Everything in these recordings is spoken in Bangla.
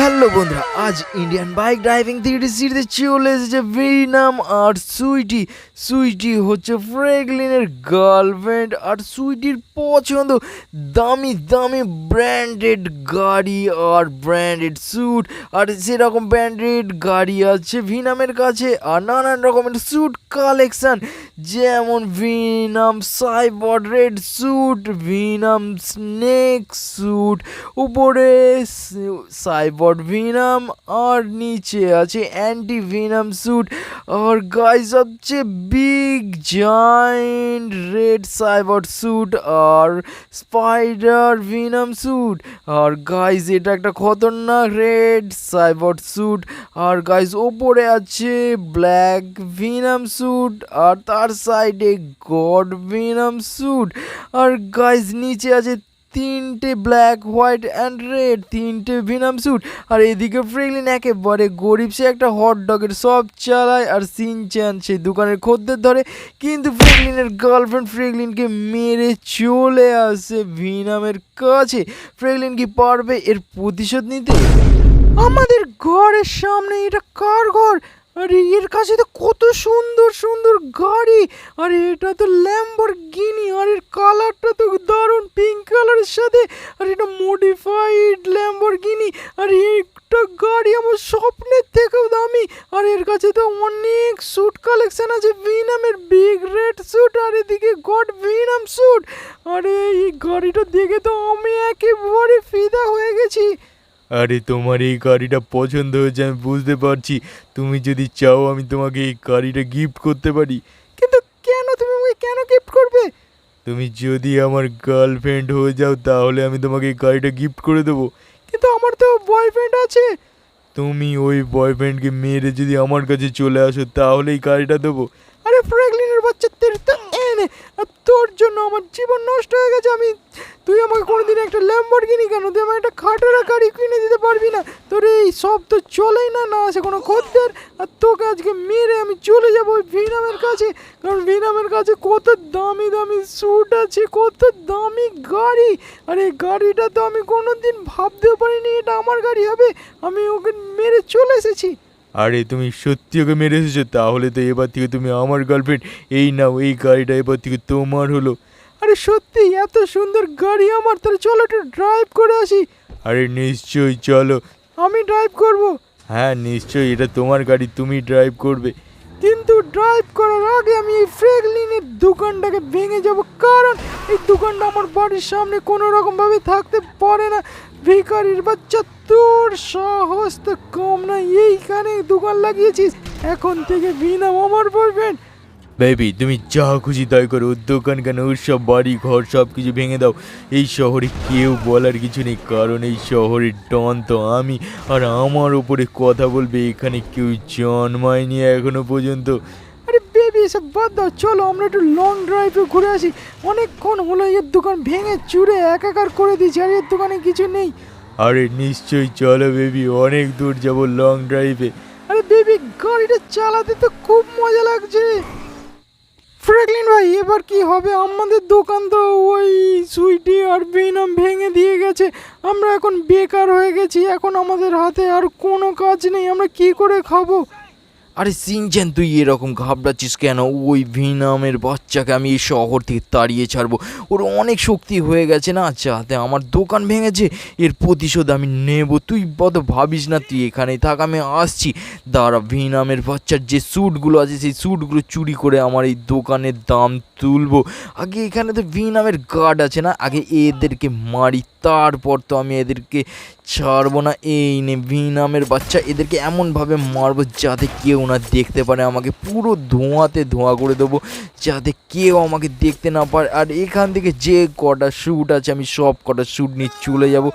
হ্যালো বন্ধুরা, আজ ইন্ডিয়ান বাইক ড্রাইভিং থ্রি সিরিজে চলে এসেছে ভিনাম আর সুইটি। সুইটি হচ্ছে ফ্রেগলিনের গার্লফ্রেন্ড আর সুইটির পছন্দ দামি দামি ব্র্যান্ডেড গাড়ি আর ব্র্যান্ডেড স্যুট আর সেরকম ব্র্যান্ডেড গাড়ি আছে ভিনামের কাছে আর নানান রকমের স্যুট কালেকশন যেমন Venom সাইবড red suit Venom snake suit উপরে সাইবড ভিনাম আর নিচে আছে অ্যান্টি ভিনাম স্যুট আর গাইস সবচেয়ে বিগ জায়েন্ট রেড সাইবড স্যুট আর স্পাইডার ভিনাম স্যুট আর গাইস এটা একটা খতরনাক রেড সাইবড স্যুট আর গাইস ওপরে আছে ব্ল্যাক ভিনাম স্যুট আর তার সাইডে গড ভিনাম স্যুট আর গাইস নিচে আছে তিনটে ব্ল্যাক হোয়াইট অ্যান্ড রেড তিনটে ভিনাম স্যুট আর এদিকে ফ্রেগলিন একেবারে গরিব, সে একটা হট ডগের সব চালায় আর সিনচ্যান সেই দোকানের খদ্দের ধরে। কিন্তু ফ্রেগলিনের গার্লফ্রেন্ড ফ্রেগলিনকে মেরে চলে আসে ভিনামের কাছে। ফ্রেগলিন কি পারবে এর প্রতিশোধ নিতে? আমাদের ঘরের সামনে এটা কার ঘর? আরে, এর কাছে তো কত সুন্দর সুন্দর গাড়ি। আরে, এটা তো ল্যাম্বর গিনি আর এর কালারটা তো দারুণ পিঙ্ক কালারের সাথে। আর এটা মডিফাইড ল্যাম্বর গিনি আর একটা গাড়ি আমার স্বপ্নের থেকেও দামি। আর এর কাছে তো অনেক স্যুট কালেকশন আছে ভিনামের বিগ রেড স্যুট আর এদিকে গড ভিনাম স্যুট আরে, এই গাড়িটা দেখে তো আমি একেবারে ফিদা হয়ে গেছি। আরে, তোমার এই গাড়িটা পছন্দ হয়েছে, আমি বুঝতে পারছি। তুমি যদি চাও, আমি তোমাকে এই গাড়িটা গিফট করতে পারি। কিন্তু কেন? তুমি আমাকে কেন গিফট করবে? তুমি যদি আমার গার্লফ্রেন্ড হয়ে যাও, তাহলে আমি তোমাকে এই গাড়িটা গিফট করে দেবো। কিন্তু আমার তো বয়ফ্রেন্ড আছে। তুমি ওই বয়ফ্রেন্ডকে মেরে যদি আমার কাছে চলে আসো, তাহলে এই গাড়িটা দেবো। আরে ফ্র্যাঙ্কলিনের বাচ্চা তোর তো এনে তোর জন্য আমার জীবন নষ্ট হয়ে গেছে। আমি তুই আমাকে কোনোদিন একটা ল্যাম্বরগিনি কেন? তুই আমার একটা খাটারা গাড়ি কিনে দিতে পারবি না। তোর এই সব তো চলেই না না আছে কোনো খদ্দের। আর তোকে আজকে মেরে আমি চলে যাব ভিনামের কাছে। কারণ ভিনামের কাছে কত দামি দামি স্যুট আছে, কত দামি গাড়ি। আর এই গাড়িটা তো আমি কোনোদিন ভাবতেও পারিনি এটা আমার গাড়ি হবে। আমি ওকে মেরে চলে এসেছি। আরে তুমি সত্যি ওকে মেরে এসেছ, তাহলে তো এবার থেকে তুমি আমার গার্লফ্রেন্ড এই নাও, এই গাড়িটা এবার থেকে তোমার হলো। আরে সত্যি, এত সুন্দর গাড়ি আমার, তাহলে চলো একটু ড্রাইভ করে আসি। আরে নিশ্চয়ই চলো। আমি ড্রাইভ করব। হ্যাঁ নিশ্চয়ই, এটা তোমার গাড়ি, তুমি ড্রাইভ করবে। কিন্তু ড্রাইভ করার আগে আমি এই ফ্রেগলিনের দোকানটাকে ভেঙে যাব। কারণ এই দোকানটা আমার বাড়ির সামনে কোনো রকম ভাবে থাকতে পারে না। ভিকারির বাচ্চা তোর সাহস তো কম না এইখানে দোকান লাগিয়েছিস। এখন থেকে বিনা আমার বয়ফ্রেন্ড বেবি তুমি যা খুশি তাই করো, ওর দোকান কেন, ওর সব বাড়ি ঘর সব কিছু ভেঙে দাও। এই শহরে কেউ বলার কিছু নেই, কারণ এই শহরের ডন তো আমি, আর আমার ওপরে কথা বলবে এখানে কেউ জন্মায়নি এখনও পর্যন্ত। এসব বাদ দাও চলো আমরা একটু লং ড্রাইভে ঘুরে আসি। অনেকক্ষণ হলো এর দোকান ভেঙে চুরে একাকার করে দিয়েছি আর এর দোকানে কিছু নেই। আরে নিশ্চয়ই চলো বেবি অনেক দূর যাব লং ড্রাইভে আরে বেবি গাড়িটা চালাতে তো খুব মজা লাগছে। ফ্র্যাঙ্কলিন ভাই এবার কি হবে? আমাদের দোকান তো ওই সুইটি আর বেনাম ভেঙে দিয়ে গেছে। আমরা এখন বেকার হয়ে গেছি এখন আমাদের হাতে আর কোনো কাজ নেই আমরা কি করে খাব? আরে সিনচেন, তুই এরকম ঘাবড়াচ্ছিস কেন? ওই ভিনামের বাচ্চাকে আমি এই শহর থেকে তাড়িয়ে ছাড়বো। ওর অনেক শক্তি হয়ে গেছে না? যাতে আমার দোকান ভেঙেছে, এর প্রতিশোধ আমি নেব। তুই বত ভাবিস না, তুই এখানে থাক, আমি আসছি। দাঁড়া, ভিনামের বাচ্চার যে স্যুটগুলো আছে, সেই স্যুটগুলো চুরি করে আমার এই দোকানের দাম তুলবো। আগে এখানে তো ভিনামের গার্ড আছে না? আগে এদেরকে মারি, তারপর তো আমি এদেরকে ছাড়বো না। এই নে ভিনামের বাচ্চা। এদেরকে এমনভাবে মারবো যাতে কেউ না দেখতে পারে। আমাকে পুরো ধোঁয়াতে ধোঁয়া করে দেবো, যাতে কেউ আমাকে দেখতে না পারে। আর এখান থেকে যে কটা শ্যুট আছে, আমি সব কটা শ্যুট নিয়ে চলে যাব।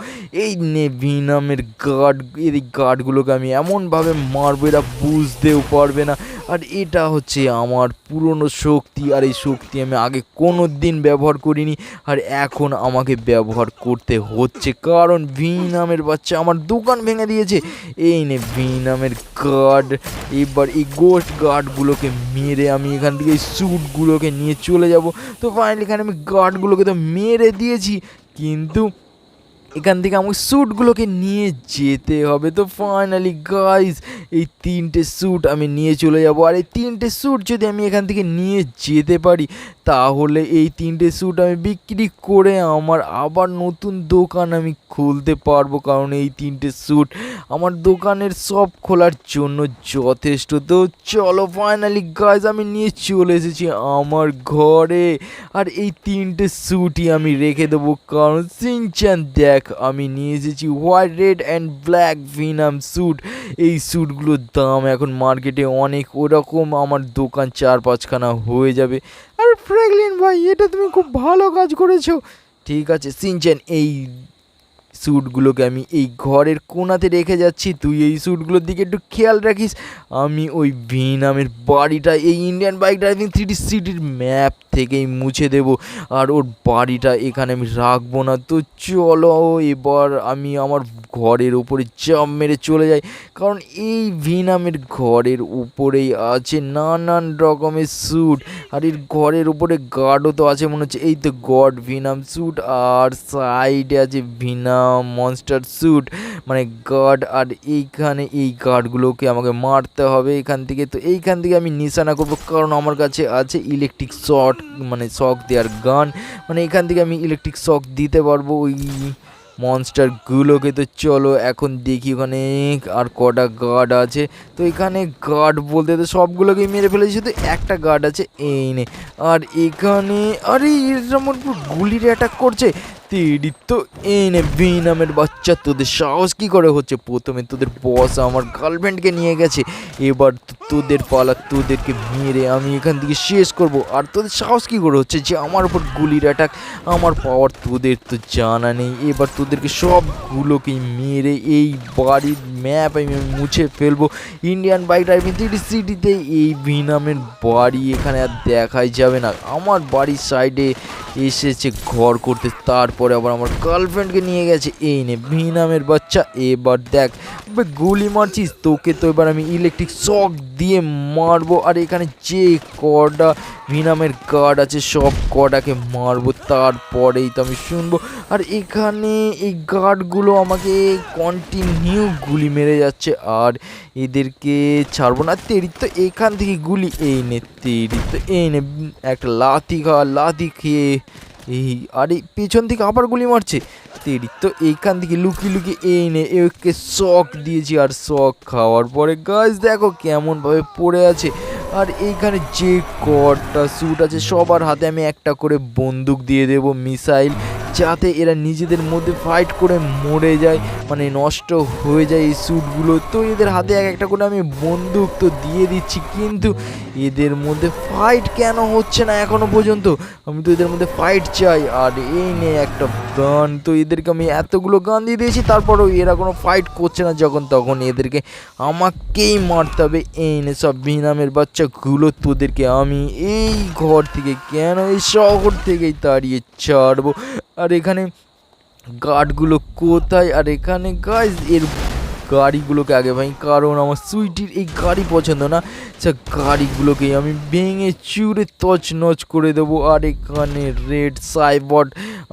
এই নে ভিনামের গার্ড এই গার্ডগুলোকে আমি এমনভাবে মারবো, এরা বুঝতেও পারবে না। আর এটা হচ্ছে আমার পুরনো শক্তি আর এই শক্তি আমি আগে কোনো দিন ব্যবহার করিনি আর এখন আমাকে ব্যবহার করতে হচ্ছে। কারণ ভি নামের বাচ্চা আমার দোকান ভেঙে দিয়েছে। এই নে ভি নামের গার্ড এবার এই গোস্ট গার্ডগুলোকে মেরে আমি এখান থেকে এই স্যুটগুলোকে নিয়ে চলে যাব। তো ফাইনালি এখানে আমি গার্ডগুলোকে তো মেরে দিয়েছি। কিন্তু এখান থেকে আমাকে স্যুটগুলোকে নিয়ে যেতে হবে। তো ফাইনালি গাইজ এই তিনটে স্যুট আমি নিয়ে চলে যাব। আর এই তিনটে স্যুট যদি আমি এখান থেকে নিয়ে যেতে পারি, তাহলে এই তিনটে স্যুট আমি বিক্রি করে আমার আবার নতুন দোকান আমি খুলতে পারব। কারণ এই তিনটে স্যুট আমার দোকানের সব খোলার জন্য যথেষ্ট। তো চলো ফাইনালি গাইজ আমি নিয়ে চলে এসেছি আমার ঘরে। আর এই তিনটে স্যুটই আমি রেখে দেবো। কারণ সিনচ্যান দেখ আমি নিয়ে এসেছি white red and black Venom suit এই স্যুটগুলোর দাম এখন মার্কেটে অনেক, ওরকম আমার দোকান চার পাঁচখানা হয়ে যাবে। আর ফ্র্যাঙ্কলিন ভাই, এটা তুমি খুব ভালো কাজ করেছ। ঠিক আছে, সিনচেন, এই স্যুটগুলোকে আমি এই ঘরের কোণাতে রেখে যাচ্ছি। তুই এই স্যুটগুলোর দিকে একটু খেয়াল রাখিস। আমি ওই ভি নামের বাড়িটা, এই ইন্ডিয়ান বাইক ড্রাইভিং থ্রি সিটির ম্যাপ থেকেই মুছে দেব। আর ওর বাড়িটা এখানে আমি রাখব না। তো চলো এবার আমি আমার ঘরের উপরে চাপ মেরে চলে যাই। কারণ এই ভি নামের ঘরের উপরেই আছে নানান রকমের স্যুট আর এর ঘরের উপরে গার্ডও তো আছে মনে হচ্ছে। এই তো গড ভিনাম স্যুট আর সাইডে আছে ভিনাম মনস্টার স্যুট মানে গার্ড আর এইখানে এই গার্ডগুলোকে আমাকে মারতে হবে এখান থেকে। তো এইখান থেকে আমি নিশানা করব কারণ আমার কাছে আছে ইলেকট্রিক শট মানে শক দেওয়ার গান মানে এখান থেকে আমি ইলেকট্রিক শক দিতে পারব ওই মনস্টারগুলোকে তো চলো এখন দেখি ওখানে আর কটা গার্ড আছে। তো এখানে গার্ড বলতে তো সবগুলোকেই মেরে ফেলেছি, শুধু একটা গার্ড আছে, এই নে। আর এখানে, আরে এর আমার উপর গুলির অ্যাটাক করছে। তেরি তো এই নে নামের বাচ্চা, তোদের সাহস কি করে হচ্ছে? প্রথমে তোদের বস আমার গার্লফ্রেন্ডকে নিয়ে গেছে, এবার তোদের পালা, তোদেরকে মেরে আমি এখান থেকে শেষ করব। আর তোদের সাহস কি করে হচ্ছে যে আমার উপর গুলির অ্যাটাক আমার পাওয়ার তোদের তো জানা নেই। এবার তোদেরকে সবগুলোকেই মেরে এই বাড়ির ম্যাপ আমি মুছে ফেলব। ইন্ডিয়ান বাইক ড্রাইভিং থ্রি সিটিতে এই ভিনামের বাড়ি এখানে আর দেখাই যাবে না। আমার বাড়ির সাইডে এসেছে, ঘর করতে। তারপরে আবার আমার গার্লফ্রেন্ডকে নিয়ে গেছে। এই নে, ভিনামের বাচ্চা। এবার দেখ গুলি মারছিস? তোকে তো এবার আমি ইলেকট্রিক শক দিয়ে মারবো। আর এখানে যে কটা ভিনামের গার্ড আছে, সব কটাকে মারবো। তারপরেই তো আমি শুনব। আর এখানে এই গার্ডগুলো আমাকে কন্টিনিউ গুলি মেরে যাচ্ছে। আর এদেরকে ছাড়বো না। তেরি তো এখান থেকে গুলি। এই নে, তেরি তো এই নে একটা লাথি খাওয়া লাথি খেয়ে এই, আরে, পেছন থেকে আবার গুলি মারছে। তেরি, তো এইখান থেকে লুকিয়ে লুকিয়ে এই নে একে শখ দিয়েছি আর শখ খাওয়ার পরে গাছ দেখো কেমনভাবে পড়ে আছে। আর এইখানে যে কটা স্যুট আছে, সবার হাতে আমি একটা করে বন্দুক দিয়ে দেব মিসাইল যাতে এরা নিজেদের মধ্যে ফাইট করে মরে যায় মানে নষ্ট হয়ে যায় এই স্যুটগুলো তো এদের হাতে এক একটা করে আমি বন্দুক তো দিয়ে দিচ্ছি, কিন্তু এদের মধ্যে ফাইট কেন হচ্ছে না এখনও পর্যন্ত? আমি তো এদের মধ্যে ফাইট চাই, আর এই নে একটা গান তো এদেরকে আমি এতগুলো গান দিয়ে দিয়েছি, তারপরেও এরা কোনো ফাইট করছে না যখন তখন এদেরকে আমাকেই মারতে হবে। এই নে সব বিনামের বাচ্চাগুলো তোদেরকে আমি এই ঘর থেকে কেন এই শহর থেকেই তাড়িয়ে ছাড়বো? আর এখানে গার্ডগুলো কোথায়? আর এখানে গাইজ এর গাড়িগুলোকে আগে ভাই, কারণ আমার সুইটির এই গাড়ি পছন্দ না। সে গাড়িগুলোকে আমি ভেঙে চুরে তছনছ করে দেবো। আর এখানে রেড সাইবট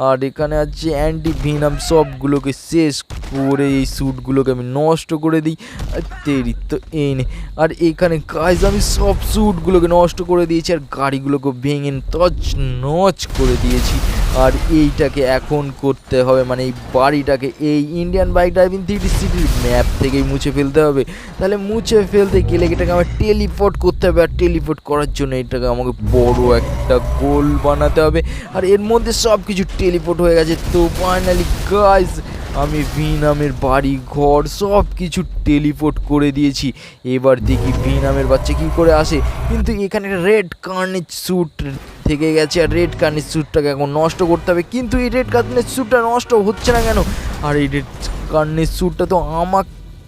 আর এখানে আছে অ্যান্টি ভিনাম সবগুলোকে শেষ করে এই স্যুটগুলোকে আমি নষ্ট করে দিই। আর তেরি তো এনে আর এখানে গাইজ আমি সব স্যুটগুলোকে নষ্ট করে দিয়েছি। আর গাড়িগুলোকে ভেঙে তছ নচ করে দিয়েছি। আর এইটাকে এখন করতে হবে মানে এই বাড়িটাকে, এই ইন্ডিয়ান বাইক ড্রাইভিং থ্রি সিটির ম্যাপ থেকেই মুছে ফেলতে হবে। তাহলে মুছে ফেলতে গেলে এটাকে আমার টেলিপোর্ট করতে হবে, আর টেলিপোর্ট করার জন্য এটাকে আমাকে বড় একটা গোল বানাতে হবে। আর এর মধ্যে সব কিছু টেলিপোর্ট হয়ে গেছে। তো ফাইনালি গাইজ আমি ভি নামের বাড়ি ঘর সব কিছু টেলিপোর্ট করে দিয়েছি। এবার দেখি ভি নামের বাচ্চা কী করে আসে। কিন্তু এখানে রেড কার্নেজ স্যুট থেকে গেছে আর রেড কার্নের স্যুটটাকে এখন নষ্ট করতে হবে। কিন্তু এই রেড কার্নের স্যুটটা নষ্ট হচ্ছে না কেন? আর এই রেড কার্নের স্যুটটা তো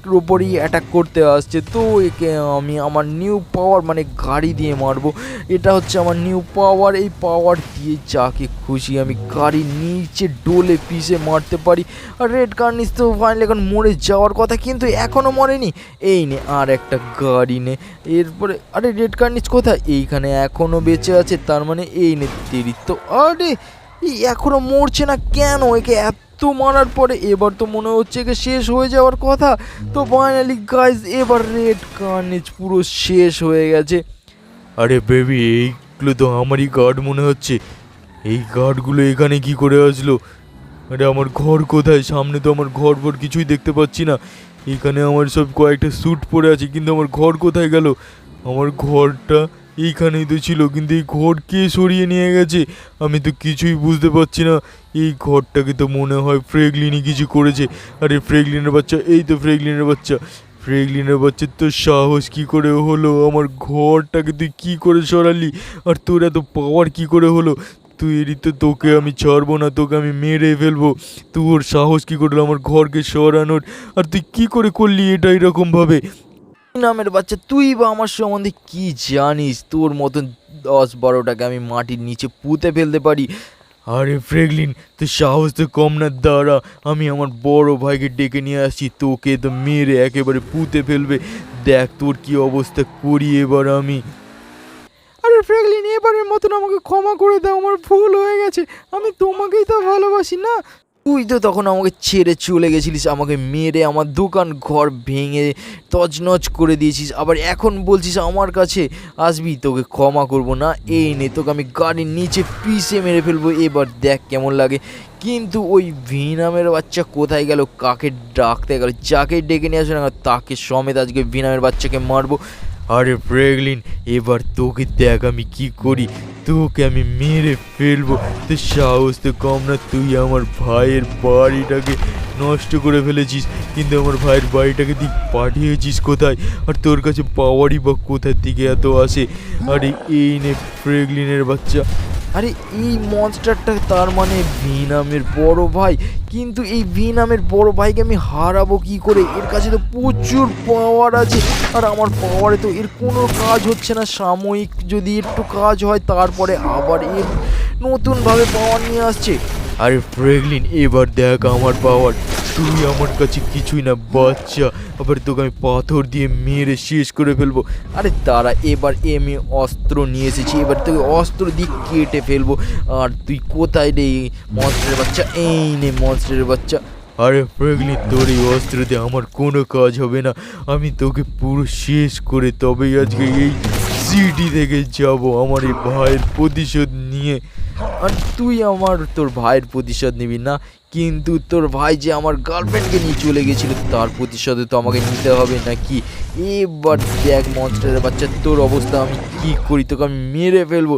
আমার ওপরই অ্যাটাক করতে আসছে। তো একে আমি আমার নিউ পাওয়ার মানে গাড়ি দিয়ে মারবো। এটা হচ্ছে আমার নিউ পাওয়ার এই পাওয়ার দিয়ে যাকে খুশি আমি গাড়ি নিচে ডোলে পিষে মারতে পারি। আর রেড কার্নিস তো ফাইনালি এখন মরে যাওয়ার কথা, কিন্তু এখনও মরেনি। এই নে আর একটা গাড়ি নে। এরপরে, আরে রেড কার্নিস কোথায়? এইখানে এখনও বেঁচে আছে, তার মানে এই নে তেরি তো আরে, এই এখনও মরছে না কেন? একে এত এত মারার পরে এবার তো মনে হচ্ছে যে শেষ হয়ে যাওয়ার কথা। তো ফাইনালি গাইজ এবার রেড কার্নেজ পুরো শেষ হয়ে গেছে। আরে বেবি এইগুলো তো আমারই গার্ড মনে হচ্ছে। এই গার্ডগুলো এখানে কি করে আসলো? আরে আমার ঘর কোথায়? সামনে তো আমার ঘর ভর কিছুই দেখতে পাচ্ছি না। এখানে আমার সব কয়েকটা স্যুট পরে আছে, কিন্তু আমার ঘর কোথায় গেল? আমার ঘরটা এইখানেই তো ছিল, কিন্তু এই ঘর কে সরিয়ে নিয়ে গেছে? আমি তো কিছুই বুঝতে পারছি না। এই ঘরটাকে তো মনে হয় ফ্রেগলিনই কিছু করেছে? আরে ফ্রেগলিনের বাচ্চা, এই তো ফ্রেগলিনের বাচ্চা। ফ্রেগলিনের বাচ্চার তো সাহস কি করে হলো? আমার ঘরটাকে তুই কি করে সরালি? আর তোর এত পাওয়ার কি করে হলো? তুই এরই তো তোকে আমি ছাড়বো না, তোকে আমি মেরে ফেলব। তোর সাহস কি করল আমার ঘরকে সরানোর? আর তুই কি করে করলি এটা এরকমভাবে? নামের বাচ্চা? তুই বা আমার সম্বন্ধে কি জানিস? তোর মতন দশ বারোটাকে আমি মাটির নিচে পুঁতে ফেলতে পারি। আরে ফ্রেগলিন, তুই সাহস তো কম না, দাঁড়া। আমি আমার বড় ভাইকে ডেকে নিয়ে আসছি, তোকে তো মেরে একেবারে পুঁতে ফেলবে। দেখ তোর কি অবস্থা, করি এবার আমি। আরে ফ্রেগলিন, এবারের মতন আমাকে ক্ষমা করে দাও, আমার ভুল হয়ে গেছে। আমি তোমাকেই তো ভালোবাসি, না? তুই তো তখন আমাকে ছেড়ে চলে গেছিলিস, আমাকে মেরে আমার দোকান ঘর ভেঙে তছনছ করে দিয়েছিস। আবার এখন বলছিস আমার কাছে আসবি, তোকে ক্ষমা করব না, এই নে, তোকে আমি গাড়ির নিচে পিষে মেরে ফেলব, এবার দেখ কেমন লাগে। কিন্তু ওই ভিনামের বাচ্চা কোথায় গেল, কাকে ডাকতে গেল, যাকে ডেকে নিয়ে আসবে না, তাকে সমেত আজকে ভিনামের বাচ্চাকে মারবো। আরে ফ্রেগলিন এবার তোকে দেখ আমি কি করি। তোকে আমি মেরে ফেলব। তো সাহস তো কম না, তুই আমার ভাইয়ের বাড়িটাকে নষ্ট করে ফেলেছিস। কিন্তু আমার ভাইয়ের বাড়িটাকে তুই পাঠিয়েছিস কোথায়? আর তোর কাছে পাওয়ারই বা কোথার দিকে এত আসে? আরে, এই নে ফ্রেগলিনের বাচ্চা। আরে, এই মনস্টারটা তার মানে ভি নামের বড় ভাই। কিন্তু এই ভি নামের বড় ভাইকে আমি হারাবো কি করে? এর কাছে তো প্রচুর পাওয়ার আছে। আর আমার পাওয়ারে তো এর কোনো কাজ হচ্ছে না। সাময়িক যদি একটু কাজ হয়, তারপরে আবার এর নতুনভাবে পাওয়ার নিয়ে আসছে। আরে, ফ্রেগলিন, এবার দেখ আমার পাওয়ার তুই আমার কাছে কিছুই না, বাচ্চা। আবার তোকে আমি পাথর দিয়ে মেরে শেষ করে ফেলব। আরে তারা এবার এমনি অস্ত্র নিয়ে এসেছি। এবার তোকে অস্ত্র দিয়ে কেটে ফেলব। আর তুই কোথায় রে মনস্টারের বাচ্চা? এই নে মনস্টারের বাচ্চা। আরে ফ্রেগলিন তোর এই অস্ত্র দিয়ে আমার কোনো কাজ হবে না। আমি তোকে পুরো শেষ করে তবেই আজকে এই সিটি থেকে যাব, আমার এই ভাইয়ের প্রতিশোধ নিয়ে। আর তুই আমার, তোর ভাইয়ের প্রতিশোধ নিবি না, কিন্তু তোর ভাই যে আমার গার্লফ্রেন্ডকে নিয়ে চলে গেছিল, তার প্রতিশোধে তো আমাকে নিতে হবে নাকি? এবার দেখ মনস্টারের বাচ্চা, তোর অবস্থা আমি কি করি, তোকে আমি মেরে ফেলব।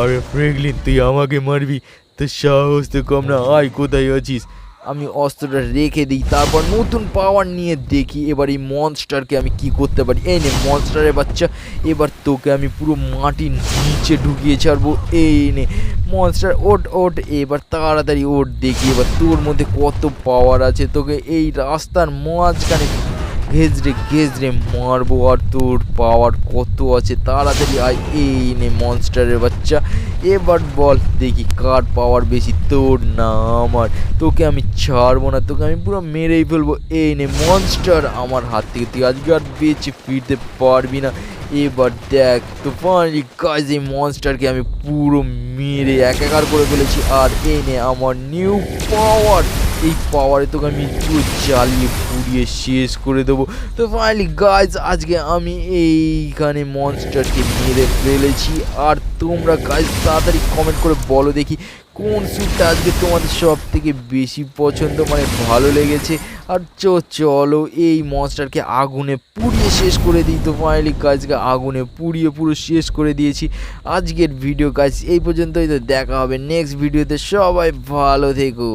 আরে ফ্রেগলিন তুই আমাকে মারবি? তো সাহস তো কম না, আয়, কোথায় আছিস? আমি অস্ত্রটা রেখে দিই, তারপর নতুন পাওয়ার নিয়ে দেখি এবার এই মনস্টারকে আমি কি করতে পারি। এই নে মনস্টারের বাচ্চা, এবার তোকে আমি পুরো মাটির নিচে ঢুকিয়ে ছাড়বো। এই নে মনস্টার ওট ওট এবার তাড়াতাড়ি ওট দেখি এবার তোর মধ্যে কত পাওয়ার আছে। তোকে এই রাস্তার মাঝখানে ঘেজরে ঘেজরে মারবো আর তোর পাওয়ার কত আছে তাড়াতাড়ি আয়, এই নে মনস্টারের বাচ্চা। এবার বল, দেখি কার পাওয়ার বেশি, তোর না আমার তোকে আমি ছাড়বো না, তোকে আমি পুরো মেরেই ফেলব। এই নে মনস্টার আমার হাত থেকে তুই আজকে আর বেঁচে ফিরতে পারবি না। এবার দেখ, তো ফাইনালি কাজ এই মনস্টারকে আমি পুরো মেরে একাকার করে ফেলেছি। আর এই নে আমার নিউ পাওয়ার এই পাওয়ারে তোকে আমি পুরো জ্বালিয়ে পুড়িয়ে শেষ করে দেবো। তো ফাইনালি গাইজ আজকে আমি এইখানে মনস্টারকে মেরে ফেলেছি। আর তোমরা গাইজ তাড়াতাড়ি কমেন্ট করে বলো দেখি কোন স্যুটটা আজকে তোমাদের সব থেকে বেশি পছন্দ? মানে ভালো লেগেছে? আর চো, চলো এই মনস্টারকে আগুনে পুড়িয়ে শেষ করে দিই। তো ফাইনালি কাজকে আগুনে পুড়িয়ে পুরো শেষ করে দিয়েছি। আজকের ভিডিও কাজ এই পর্যন্তই। তো দেখা হবে নেক্সট ভিডিওতে সবাই ভালো থেকো।